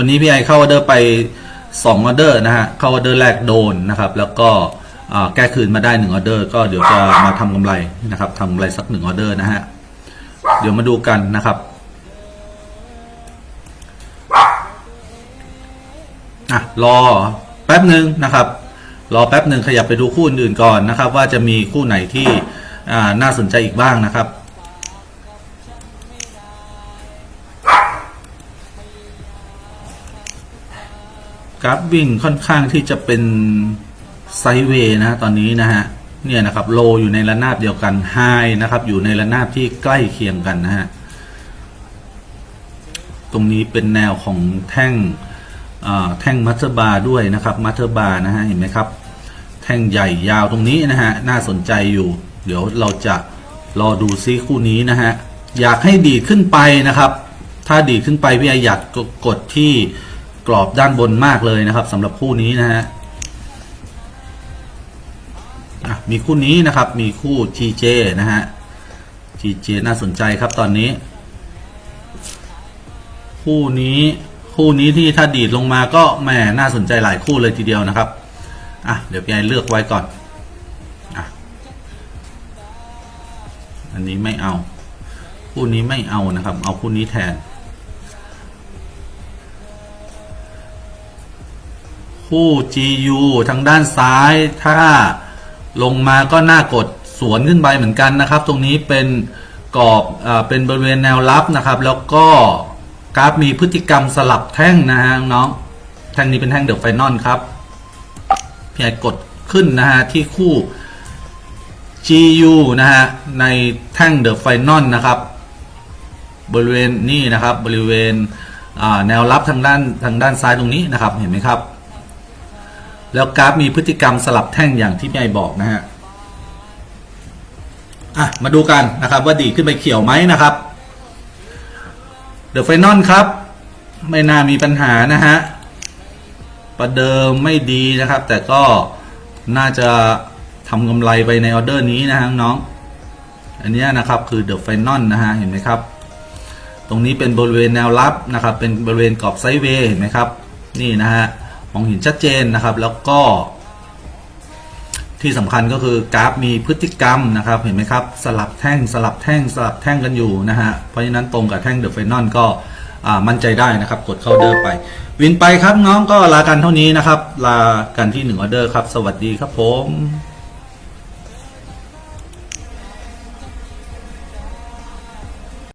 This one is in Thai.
วันนี้พี่ไอเข้าออเดอร์ไป2ออเดอร์นะฮะ เข้าออเดอร์แรกโดนนะครับ แล้วก็แก้คืนมาได้1ออเดอร์ ก็เดี๋ยวจะมาทำกำไรนะครับทำกำไรสักหนึ่งออเดอร์นะฮะ เดี๋ยวมาดูกันนะครับอะรอแป๊บหนึ่งนะครับ รอแป๊บหนึ่งขยับไปดูคู่อื่นๆก่อนนะครับ ว่าจะมีคู่ไหนที่น่าสนใจอีกบ้างนะครับ กราฟวิ่งค่อนข้างที่จะเป็นไซด์เวย์นะตอนนี้นะฮะเนี่ยนะครับโลอยู่ในระนาบเดียวกันไฮนะครับ อยู่ในระนาบที่ใกล้เคียงกันนะฮะตรงนี้เป็นแนวของแท่งแท่งมัตเตอร์บาร์ด้วยนะครับมัตเตอร์บาร์นะฮะเห็นไหมครับ แท่งใหญ่ยาวตรงนี้นะฮะน่าสนใจอยู่ เดี๋ยวเราจะรอดูซิคู่นี้นะฮะอยากให้ดีดขึ้นไปนะครับ ถ้าดีดขึ้นไปพี่ไออยากกดที่ กรอบด้านบนมากเลยนะครับสำหรับคู่นี้นะฮะมีคู่นี้นะครับ มีคู่ GJ นะฮะ GJ น่าสนใจครับตอนนี้ คู่นี้คู่นี้ที่ถ้าดีดลงมาก็แหมน่าสนใจหลายคู่เลยทีเดียวนะครับอะเดี๋ยวพี่ไอเลือกไว้ก่อนอะอันนี้ไม่เอา คู่นี้ไม่เอานะครับ เอาคู่นี้แทน คู่ GU ทางด้านซ้าย ถ้าลงมาก็น่ากดสวนขึ้นไปเหมือนกันนะครับ ตรงนี้เป็นกรอบอเป็นบริเวณแนวรับนะครับ แล้วก็กราฟมีพฤติกรรมสลับแท่งนะฮะน้องแท่งนี้เป็นแท่งเดอะไฟนอลครับพี่ไอกดขึ้นนะฮะที่คู่ GU นะฮะในแท่งเดอะไฟนอลนะครับ บริเวณนี่นะครับบริเวณแนวรับทางด้านทางด้านซ้ายตรงนี้นะครับเห็นไหมครับ แล้วกราฟมีพฤติกรรมสลับแท่งอย่างที่พี่ไอบอกนะฮะอะมาดูกันนะครับว่าดีขึ้นไปเขียวไหมนะครับเดอะไฟนอลครับ ไม่น่ามีปัญหานะฮะประเดิมไม่ดีนะครับ แต่ก็น่าจะทำกำไรไปในออเดอร์นี้นะฮะน้อง อันนี้นะครับคือเดอะไฟนอลนะฮะเห็นไหมครับ ตรงนี้เป็นบริเวณแนวรับนะครับ เป็นบริเวณกรอบไซด์เวย์เห็นไหมครับ นี่นะฮะ มองเห็นชัดเจนนะครับ แล้วก็ ที่สำคัญก็คือกราฟมีพฤติกรรมนะครับ เห็นไหมครับ สลับแท่งสลับแท่งสลับแท่งกันอยู่นะฮะเพราะฉะนั้นตรงกับแท่งเดอะไฟนอลก็มั่นใจได้นะครับ กดเข้าเดอร์ไป วินไปครับน้องก็ลากันเท่านี้นะครับ ลากันที่หนึ่งออเดอร์ครับ สวัสดีครับผม